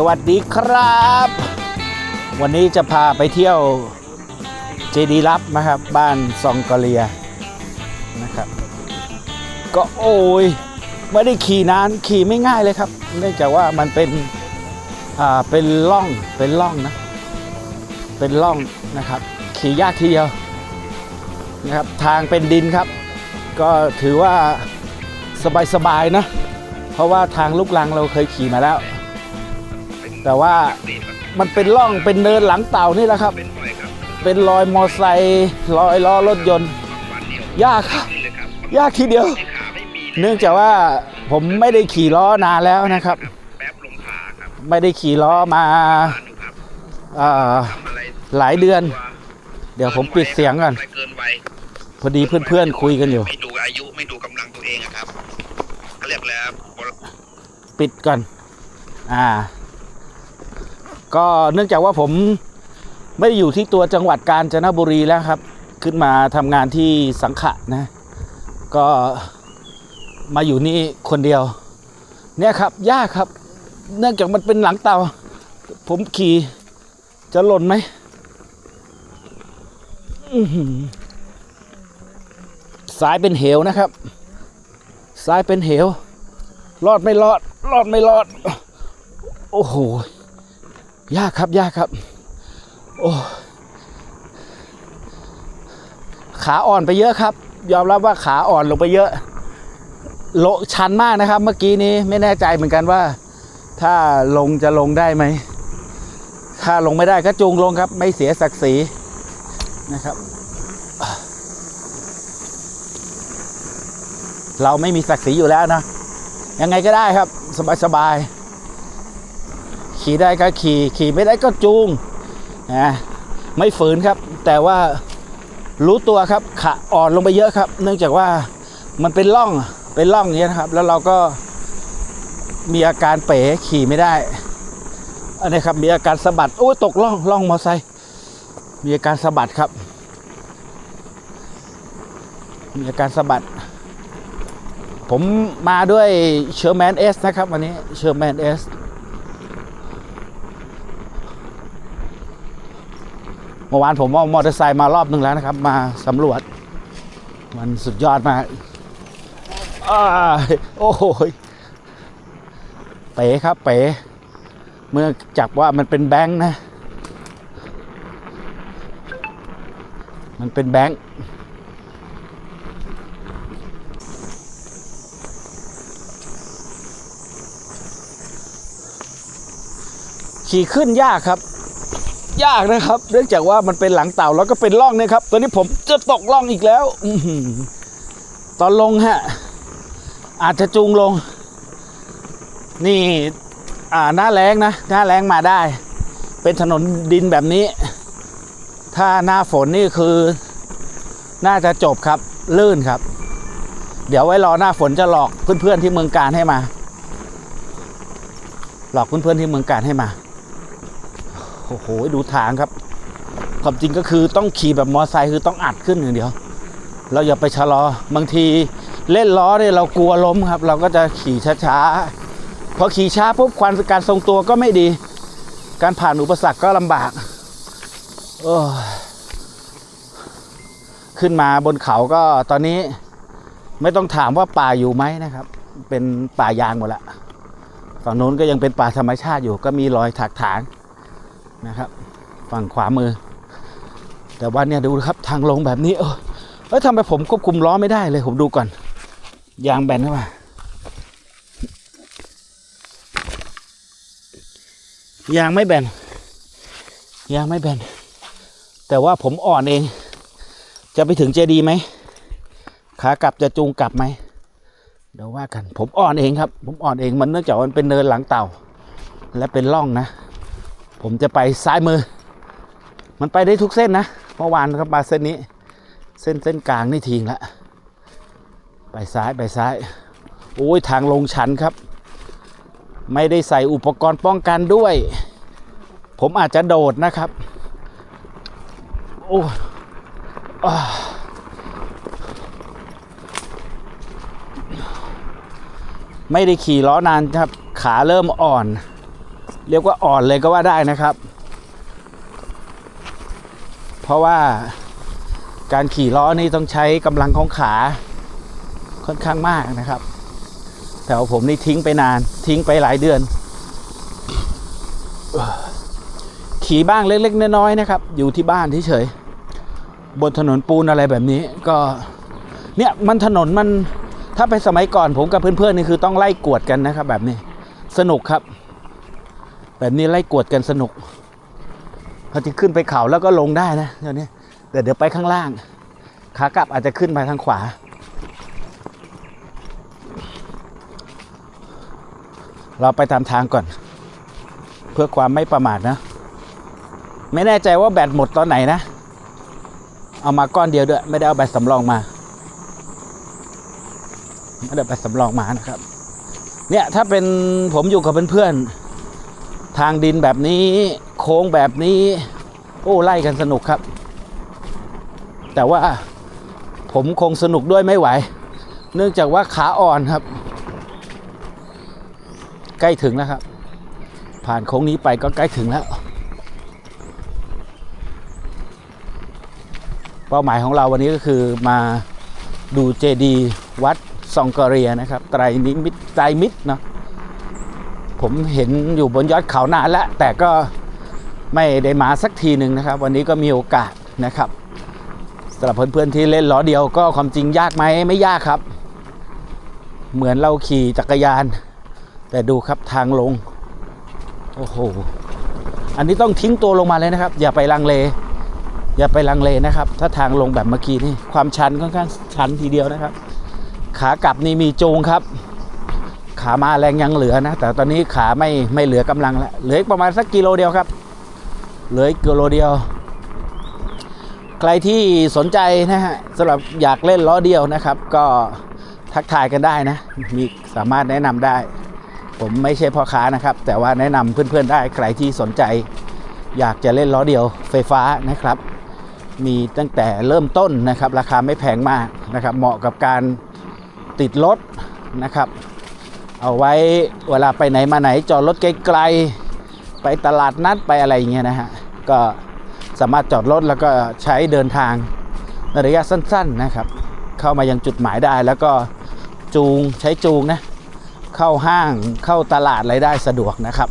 สวัสดีครับ วันนี้จะพาไปเที่ยวเจดีย์ลับนะครับ บ้านซองกอเลียนะครับ ก็โอ้ยไม่ได้ขี่นานขี่ไม่ง่ายเลยครับ เนื่องจากว่ามันเป็นอ่าเป็นล่องเป็นล่องนะ เป็นล่องนะครับ ขี่ยากทีเดียวนะครับทางเป็นดินครับ ก็ถือว่าสบายๆนะ เพราะว่าทางลูกลังเราเคยขี่มาแล้ว แต่ว่ามันเป็นร่องเป็นเนินหลังเต่านี่แหละครับ เป็นรอยมอไซค์รอยล้อรถยนต์ ยากครับ ยากทีเดียว เนื่องจากว่าผมไม่ได้ขี่ล้อนานแล้วนะครับแป๊บลงพาครับไม่ได้ขี่ล้อมาอ่านอยู่ครับอ่าทำอะไรหลายเดือน เดี๋ยวผมปิดเสียงก่อนอะไรเกินวัยพอดีเพื่อนๆคุยกันอยู่ ไม่ดูอายุไม่ดูกำลังตัวเองอะครับเขาเรียกแล้วปิดก่อน อ่า ก็เนื่องจากว่าผมไม่ได้อยู่ที่ตัวจังหวัดกาญจนบุรีแล้วครับ ขึ้นมาทำงานที่สังขะนะ ก็มาอยู่นี่คนเดียว เนี่ยครับยากครับ เนื่องจากมันเป็นหลังเตา ผมขี่จะหล่นไหมอื้อหือซ้ายเป็นเหวนะครับซ้ายเป็นเหว รอดไม่รอด รอดไม่รอด โอ้โห ยากครับยากครับ โอ้ขาอ่อนไปเยอะครับ ยอมรับว่าขาอ่อนลงไปเยอะโลชันมากนะครับ เมื่อกี้นี้ไม่แน่ใจเหมือนกันว่า ถ้าลงจะลงได้ไหม ถ้าลงไม่ได้ก็จูงลงครับ ไม่เสียศักดิ์ศรีนะครับ เราไม่มีศักดิ์ศรีอยู่แล้วนะยังไงก็ได้ครับ สบายสบาย ขี่ได้ก็ขี่ขี่ไม่ได้ก็จูงนะไม่ฝืนครับ แต่ว่ารู้ตัวครับขาอ่อนลงไปเยอะครับ เนื่องจากว่ามันเป็นร่องเป็นร่องนี้ยนะครับ แล้วเราก็มีอาการเป๋ขี่ไม่ได้อันนี้ครับมีอาการสะบัดโอ้ตกร่องร่องมอไซค์มีอาการสะบัดครับ มีอาการสะบัด ผมมาด้วยเชอร์แมนเอสนะครับวันนี้เชอร์แมนเอส เมื่อวานผมเอามอเตอร์ไซค์มารอบหนึ่งแล้วนะครับ มาสำรวจ มันสุดยอดมากโอ้โหเป๋ครับเป๋เมื่อจับว่ามันเป็นแบงค์นะ มันเป็นแบงค์ขี่ขึ้นยากครับ ยากนะครับ เนื่องจากว่ามันเป็นหลังเต่าแล้วก็เป็นร่องเนี่ยครับ ตอนนี้ผมจะตกร่องอีกแล้วอื้อหือตอนลงฮะ อาจจะจูงลง นี่ อ่าหน้าแรงนะ หน้าแรงมาได้ เป็นถนนดินแบบนี้ ถ้าหน้าฝนนี่คือ น่าจะจบครับ ลื่นครับ เดี๋ยวไว้รอหน้าฝนจะหลอกเพื่อนๆที่เมืองการให้มา หลอกเพื่อนๆที่เมืองการให้มา โอ้โหดูทางครับ ความจริงก็คือต้องขี่แบบมอไซค์คือต้องอัดขึ้นอย่างเดียว เราอย่าไปชะลอบางทีเล่นล้อเนี่ยเรากลัวล้มครับ เราก็จะขี่ช้าๆพอขี่ช้าปุ๊บควันการทรงตัวก็ไม่ดี การผ่านอุปสรรคก็ลำบากโอ้ขึ้นมาบนเขาก็ตอนนี้ไม่ต้องถามว่าป่าอยู่ไหมนะครับ เป็นป่ายางหมดละฝั่งโน้นก็ยังเป็นป่าธรรมชาติอยู่ ก็มีรอยถักถาง นะครับ ฝั่งขวามือ แต่ว่าเนี่ยดูครับทางลงแบบนี้ เออเอ้ยทำไมผมควบคุมล้อไม่ได้เลยผมดูก่อน ยางแบนเข้ามา ยางไม่แบน ยางไม่แบน แต่ว่าผมอ่อนเอง จะไปถึงเจดีย์ไหม ขากลับจะจูงกลับไหม เดี๋ยวว่ากัน ผมอ่อนเองครับ ผมอ่อนเองมันเนื่องจากมันเป็นเนินหลังเต่า และเป็นร่องนะ ผมจะไปซ้ายมือ มันไปได้ทุกเส้นนะเมื่อวานก็มาเส้นนี้ เส้นเส้นกลางนี่ทิ้งละไปซ้ายไปซ้ายโอ้ยทางลงชันครับ ไม่ได้ใส่อุปกรณ์ป้องกันด้วย ผมอาจจะโดดนะครับ โอ้ไม่ได้ขี่ล้อนานครับ ขาเริ่มอ่อน เรียกว่าอ่อนเลยก็ว่าได้นะครับ เพราะว่าการขี่ล้อนี่ต้องใช้กำลังของขาค่อนข้างมากนะครับ แต่ว่าผมนี่ทิ้งไปนานทิ้งไปหลายเดือน ขี่บ้างเล็ก ๆ น้อยๆนะครับ อยู่ที่บ้านเฉยๆบนถนนปูนอะไรแบบนี้ก็เนี่ยมันถนนมันถ้าไปสมัยก่อนผมกับเพื่อนๆนี่คือต้องไล่กวดกันนะครับ แบบนี้สนุกครับ แบบนี้ไล่กวดกันสนุกพอที่ขึ้นไปเขาแล้วก็ลงได้นะเดี๋ยวนี้แต่เดี๋ยวไปข้างล่าง ขากลับอาจจะขึ้นไปทางขวา เราไปตามทางก่อน เพื่อความไม่ประมาทนะ ไม่แน่ใจว่าแบตหมดตอนไหนนะ เอามาก้อนเดียวด้วย ไม่ได้เอาแบตสำรองมาไม่ได้แบตสำรองมานะครับ เนี่ยถ้าเป็นผมอยู่กับเพื่อนๆ ทางดินแบบนี้โค้งแบบนี้ โอ้ไล่กันสนุกครับ แต่ว่าผมคงสนุกด้วยไม่ไหว เนื่องจากว่าขาอ่อนครับ ใกล้ถึงแล้วครับ ผ่านโค้งนี้ไปก็ใกล้ถึงแล้ว เป้าหมายของเราวันนี้ก็คือมาดูเจดีวัดซองกเรียนะครับ ไตรนิมิตไตรมิตรเนาะ ผมเห็นอยู่บนยอดเขานานแล้ว แต่ก็ไม่ได้มาสักทีหนึ่งนะครับ วันนี้ก็มีโอกาสนะครับสำหรับเพื่อนๆที่เล่นล้อเดียวก็ความจริงยากไหมไม่ยากครับ เหมือนเราขี่จักรยาน แต่ดูครับทางลงโอ้โหอันนี้ต้องทิ้งตัวลงมาเลยนะครับ อย่าไปลังเล อย่าไปลังเลนะครับ ถ้าทางลงแบบเมื่อกี้นี่ความชันค่อนข้างชันทีเดียวนะครับ ขากลับนี่มีจูงครับ ขามาแรงยังเหลือนะ แต่ตอนนี้ขาไม่ไม่เหลือกำลังแล้วเหลืออีกประมาณสักกิโลเดียวครับเหลืออีกกิโลเดียว ใครที่สนใจนะฮะสำหรับอยากเล่นล้อเดียวนะครับ ก็ทักทายกันได้นะ มีสามารถแนะนำได้ ผมไม่ใช่พ่อค้านะครับ แต่ว่าแนะนำเพื่อนๆได้ใครที่สนใจ อยากจะเล่นล้อเดียวไฟฟ้านะครับ มีตั้งแต่เริ่มต้นนะครับ ราคาไม่แพงมากนะครับ เหมาะกับการติดรถนะครับ เอาไว้เวลาไปไหนมาไหนจอดรถไกลๆไปตลาดนัดไปอะไรอย่างเงี้ยนะฮะก็สามารถจอดรถแล้วก็ใช้เดินทางในระยะสั้น ๆนะครับ เข้ามายังจุดหมายได้แล้วก็จูงใช้จูงนะเข้าห้างเข้าตลาดอะไรได้สะดวกนะครับ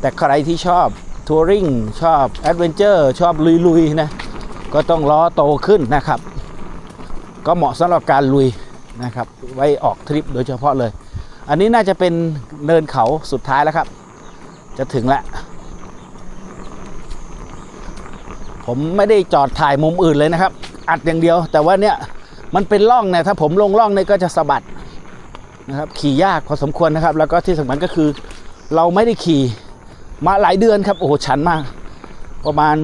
แต่ใครที่ชอบทัวริงชอบแอดเวนเจอร์ชอบลุยๆนะก็ต้องล้อโตขึ้นนะครับ ก็เหมาะสำหรับการลุยนะครับ ไว้ออกทริปโดยเฉพาะเลย อันนี้น่าจะเป็นเนินเขาสุดท้ายแล้วครับ จะถึงแล้วผมไม่ได้จอดถ่ายมุมอื่นเลยนะครับ อัดอย่างเดียว แต่ว่าเนี่ยมันเป็นร่องเนี่ยถ้าผมลงร่องเนี่ยก็จะสะบัดนะครับขี่ยากพอสมควรนะครับ แล้วก็ที่สำคัญก็คือ เราไม่ได้ขี่มาหลายเดือนครับโอ้โหชันมาก ประมาณ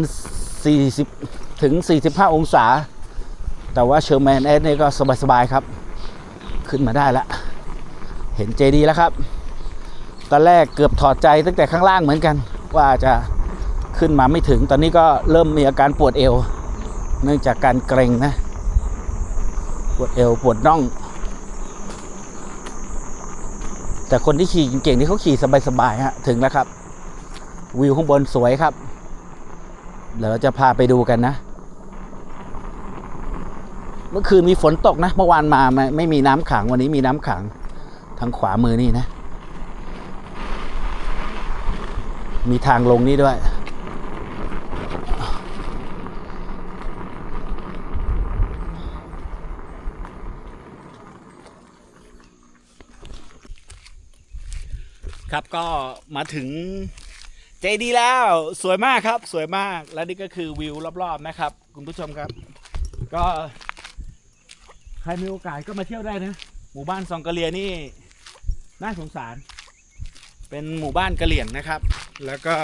40 ถึง 45 องศา แต่ว่าเชอร์แมนเอสเนี่ยก็สบายๆครับ ขึ้นมาได้แล้ว เห็นเจดีแล้วครับ ตอนแรกเกือบถอดใจตั้งแต่ข้างล่างเหมือนกัน ว่าจะขึ้นมาไม่ถึง ตอนนี้ก็เริ่มมีอาการปวดเอว เนื่องจากการเกร็งนะ ปวดเอวปวดน่อง แต่คนที่ขี่เก่งๆนี่เขาขี่สบายๆฮะ ถึงแล้วครับ วิวข้างบนสวยครับ เดี๋ยวเราจะพาไปดูกันนะ เมื่อคืนมีฝนตกนะ เมื่อวานมาไม่ไม่มีน้ำขังวันนี้มีน้ำขัง ทางขวามือนี่นะ มีทางลงนี่ด้วย ครับก็มาถึงเจดีแล้วสวยมากครับสวยมากและนี่ก็คือวิวรอบๆนะครับ คุณผู้ชมครับ ก็ใครมีโอกาสก็มาเที่ยวได้นะ หมู่บ้านซองกะเลียนี่ น่าสงสาร เป็นหมู่บ้านกะเหลี่ยงนะครับ แล้วก็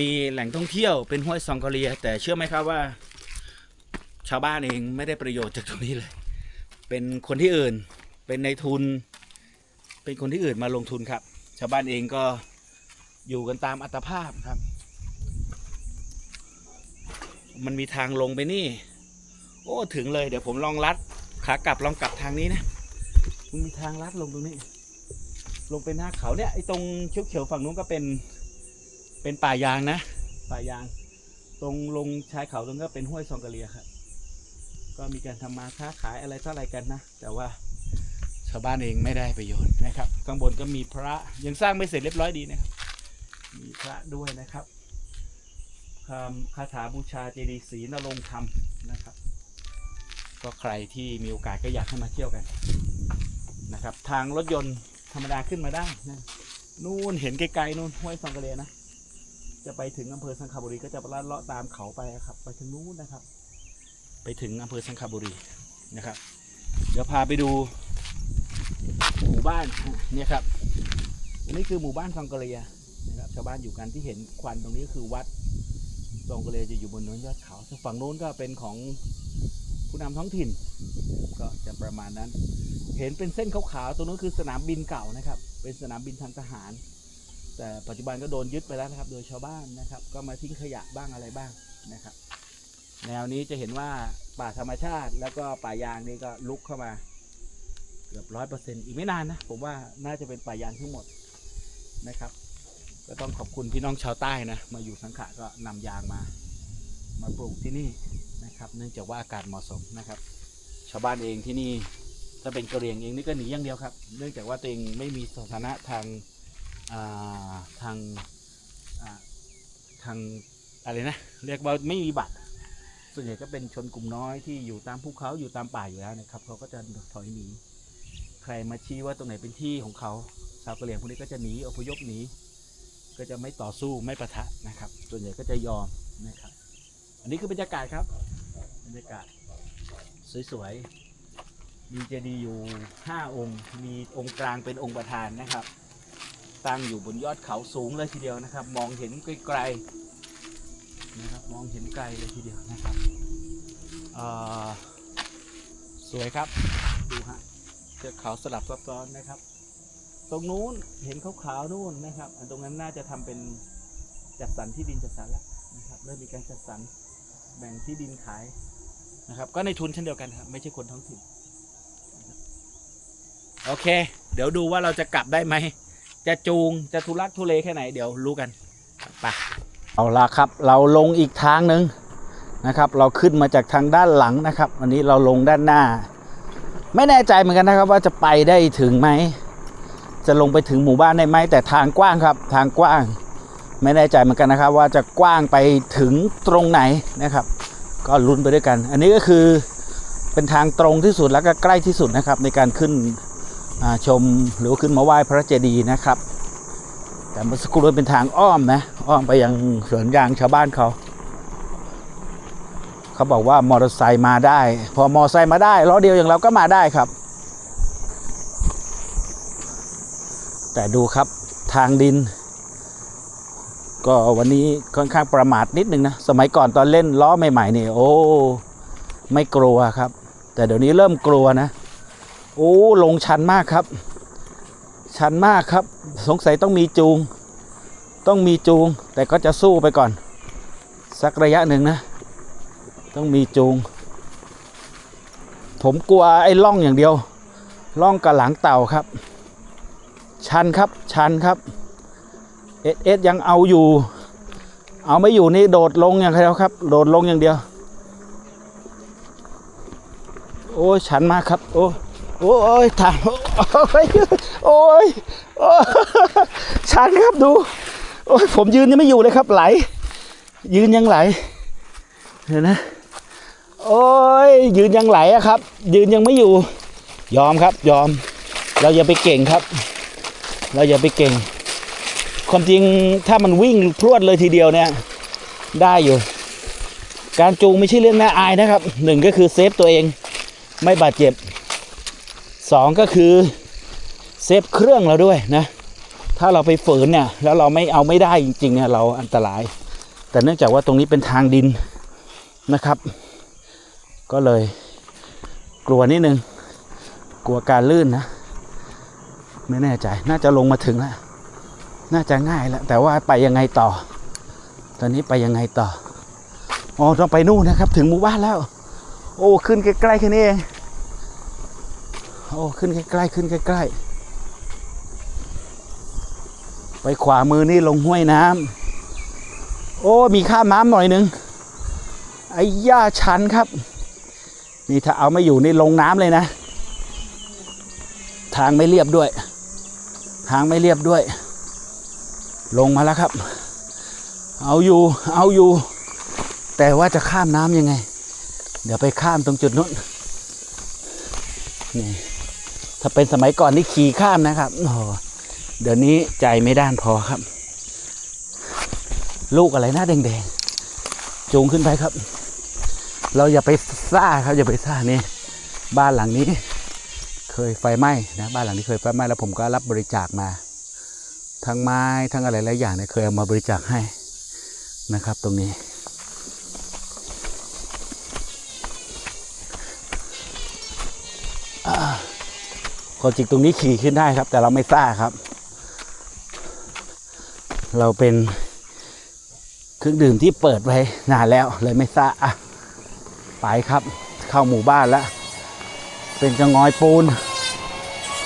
มีแหล่งท่องเที่ยวเป็นห้วยซองกะเลีย แต่เชื่อไหมครับว่า ชาวบ้านเองไม่ได้ประโยชน์จากตรงนี้เลย เป็นคนที่อื่น เป็นในทุน เป็นคนที่อื่นมาลงทุนครับ ชาวบ้านเองก็อยู่กันตามอัตภาพครับ มันมีทางลงไปนี่ โอ้ถึงเลยเดี๋ยวผมลองลัดขากลับลองกลับทางนี้นะ มันมีทางลัดลงตรงนี้ ลงเป็นหน้าเขาเนี่ยไอ้ตรงเขียวๆฝั่งนู้นก็เป็น เป็นป่ายางนะ ป่ายาง ตรงลงชายเขาตรงก็เป็นห้วยซองกะเลียครับก็มีการทำมาค้าขายอะไรเท่าอะไรกันนะ แต่ว่าชาวบ้านเองไม่ได้ประโยชน์นะครับ ข้างบนก็มีพระยังสร้างไม่เสร็จเรียบร้อยดีนะครับ มีพระด้วยนะครับคำคาถาบูชาเจดีย์ศรีนรงค์ธรรมนะครับ ก็ใครที่มีโอกาสก็อยากให้มาเที่ยวกัน นะครับ ทางรถยนต์ธรรมดาขึ้นมาได้นะนู่นเห็นไกลๆนู่นห้วยซองกะเลนะ จะไปถึงอำเภอสังขบุรีก็จะลัดเลาะตามเขาไปครับ ไปถึงนู้นนะครับ ไปถึงอำเภอสังขบุรีนะครับ เดี๋ยวพาไปดูหมู่บ้านเนี่ยครับอันนี้คือหมู่บ้านซองกะเลนะครับชาวบ้านอยู่กันที่เห็นควันตรงนี้ก็คือวัดซองกะเลจะอยู่บนเนินยอดเขาส่วนฝั่งโน้นก็เป็นของผู้นำท้องถิ่นก็จะประมาณนั้น เห็นเป็นเส้นขาวๆตรงนู้นคือสนามบินเก่านะครับ เป็นสนามบินทางทหาร แต่ปัจจุบันก็โดนยึดไปแล้วนะครับ โดยชาวบ้านนะครับ ก็มาทิ้งขยะบ้างอะไรบ้างนะครับ แนวนี้จะเห็นว่าป่าธรรมชาติ แล้วก็ป่ายางนี่ก็ลุกเข้ามาเกือบร้อยเปอร์เซ็นต์อีกไม่นานนะผมว่าน่าจะเป็นป่ายางทั้งหมดนะครับ ก็ต้องขอบคุณพี่น้องชาวใต้นะมาอยู่สังขะก็นำยางมา มาปลูกที่นี่นะครับ เนื่องจากว่าอากาศเหมาะสมนะครับ ชาวบ้านเองที่นี่ ถ้าเป็นกะเหรี่ยงเองนี่ก็หนีอย่างเดียวครับ เนื่องจากว่าตัวเองไม่มีสถานะทางาทางาทางอะไรนะ เรียกว่าไม่มีบัตร ส่วนใหญ่ก็เป็นชนกลุ่มน้อยที่อยู่ตามภูเขาอยู่ตามป่าอยู่แล้วนะครับเขาก็จะถอยหนีใครมาชี้ว่าตรงไหนเป็นที่ของเขาชาวกะเหรี่ยงพวกนี้ก็จะหนีอพยพหนีก็จะไม่ต่อสู้ไม่ประทะนะครับ ส่วนใหญ่ก็จะยอมนะครับ อันนี้คือบรรยากาศครับ บรรยากาศสวยๆ มีเจดีย์อยู่ห้าองค์ มีองค์กลางเป็นองค์ประธานนะครับ ตั้งอยู่บนยอดเขาสูงเลยทีเดียวนะครับ มองเห็นไกลๆนะครับ มองเห็นไกลเลยทีเดียวนะครับเอ่อสวยครับ ดูฮะเทือกเขาสลับซับซ้อนนะครับ ตรงนู้นเห็นขาวๆนู่นนะครับ อันตรงนั้นน่าจะทำเป็นจัดสรรที่ดินจัดสรรแล้วนะครับ เริ่มมีการจัดสรรแบ่งที่ดินขายนะครับ ก็ในทุนเช่นเดียวกันครับ ไม่ใช่คนท้องถิ่น โอเค เดี๋ยวดูว่าเราจะกลับได้ไหม จะจูงจะทุลักทุเลแค่ไหนเดี๋ยวรู้กันไปเอาละครับ เราลงอีกทางหนึ่งนะครับ เราขึ้นมาจากทางด้านหลังนะครับ วันนี้เราลงด้านหน้า ไม่แน่ใจเหมือนกันนะครับ ว่าจะไปได้ถึงไหม จะลงไปถึงหมู่บ้านได้ไหมแต่ทางกว้างครับ ทางกว้าง ไม่แน่ใจเหมือนกันนะครับ ว่าจะกว้างไปถึงตรงไหนนะครับ ก็ลุ้นไปด้วยกัน อันนี้ก็คือเป็นทางตรงที่สุดแล้วก็ใกล้ที่สุดนะครับในการขึ้น ชมหรือว่าขึ้นมาไหว้พระเจดีย์นะครับ แต่เมื่อสักครู่เป็นทางอ้อมนะ อ้อมไปยังสวนยางชาวบ้านเขา เขาบอกว่ามอเตอร์ไซค์มาได้ พอมอเตอร์ไซค์มาได้ล้อเดียวอย่างเราก็มาได้ครับ แต่ดูครับทางดิน ก็วันนี้ค่อนข้างประมาทนิดนึงนะ สมัยก่อนตอนเล่นล้อใหม่ๆนี่โอ้ไม่กลัวครับ แต่เดี๋ยวนี้เริ่มกลัวนะ โอ้ลงชันมากครับ ชันมากครับ สงสัยต้องมีจูง ต้องมีจูง แต่ก็จะสู้ไปก่อน สักระยะหนึ่งนะ ต้องมีจูง ผมกลัวไอ้ล่องอย่างเดียว ล่องกับหลังเต่าครับ ชันครับ ชันครับ เอสเอสยังเอาอยู่ เอาไม่อยู่นี่โดดลงอย่างเดียวครับ โดดลงอย่างเดียว โอ้ ชันมากครับ โอ้ โอ้ยทางโอ้ยโอ้ยโอ้ยชันครับดู โอ้ยผมยืนยังไม่อยู่เลยครับไหล ยืนยังไหลเห็นนะโอ้ยยืนยังไหลอะครับ ยืนยังไม่อยู่ ยอมครับ ยอม เราอย่าไปเก่งครับ เราอย่าไปเก่ง ความจริงถ้ามันวิ่งพรวดเลยทีเดียวเนี่ย ได้อยู่ การจูงไม่ใช่เรื่องน่าอายนะครับหนึ่งก็คือเซฟตัวเอง ไม่บาดเจ็บ สองก็คือเซฟเครื่องเราด้วยนะ ถ้าเราไปฝืนเนี่ยแล้วเราไม่เอาไม่ได้จริงๆเนี่ยเราอันตราย แต่เนื่องจากว่าตรงนี้เป็นทางดินนะครับ ก็เลยกลัวนิดนึง กลัวการลื่นนะ ไม่แน่ใจน่าจะลงมาถึงแล้ว น่าจะง่ายแล้ว แต่ว่าไปยังไงต่อ ตอนนี้ไปยังไงต่ออ๋อต้องไปนู่นนะครับ ถึงหมู่บ้านแล้ว โอ้ขึ้นใกล้ๆแค่นี้เอง โอ้ขึ้นใกล้ๆขึ้นใกล้ๆไปขวามือนี่ลงห้วยน้ำโอ้มีข้ามน้ำหน่อยหนึงไอ้ย่าชันครับ นี่ถ้าเอาไม่อยู่นี่ลงน้ำเลยนะ ทางไม่เรียบด้วย ทางไม่เรียบด้วย ลงมาแล้วครับ เอาอยู่เอาอยู่ แต่ว่าจะข้ามน้ำยังไง เดี๋ยวไปข้ามตรงจุดนู้นนี่ ถ้าเป็นสมัยก่อนนี่ขี่ข้ามนะครับโอ้เดี๋ยวนี้ใจไม่ด้านพอครับ ลูกอะไรหน้าแดงๆ จูงขึ้นไปครับ เราอย่าไปซ่าครับอย่าไปซ่านี่บ้านหลังนี้ เคยไฟไหม้นะบ้านหลังนี้เคยไฟไหม้แล้วผมก็รับบริจาคมา ทั้งไม้ทั้งอะไรหลายอย่างเนี่ยเคยเอามาบริจาคให้นะครับ ตรงนี้ ความจริงตรงนี้ขี่ขึ้นได้ครับ แต่เราไม่ซ่าครับ เราเป็นเครื่องดื่มที่เปิดไว้นานแล้วเลยไม่ซ่าอะไปครับ เข้าหมู่บ้านแล้วเป็นจะงอยปูน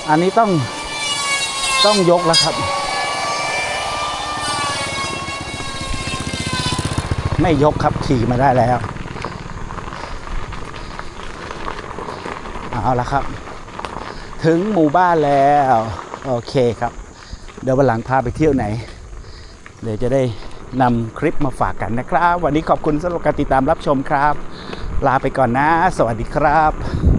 อันนี้ต้องต้องยกแล้วครับ ไม่ยกครับขี่มาได้แล้ว เอาละครับ ถึงหมู่บ้านแล้ว โอเคครับ เดี๋ยววันหลังพาไปเที่ยวไหน เดี๋ยวจะได้นำคลิปมาฝากกันนะครับ วันนี้ขอบคุณสำหรับการติดตามรับชมครับ ลาไปก่อนนะ สวัสดีครับ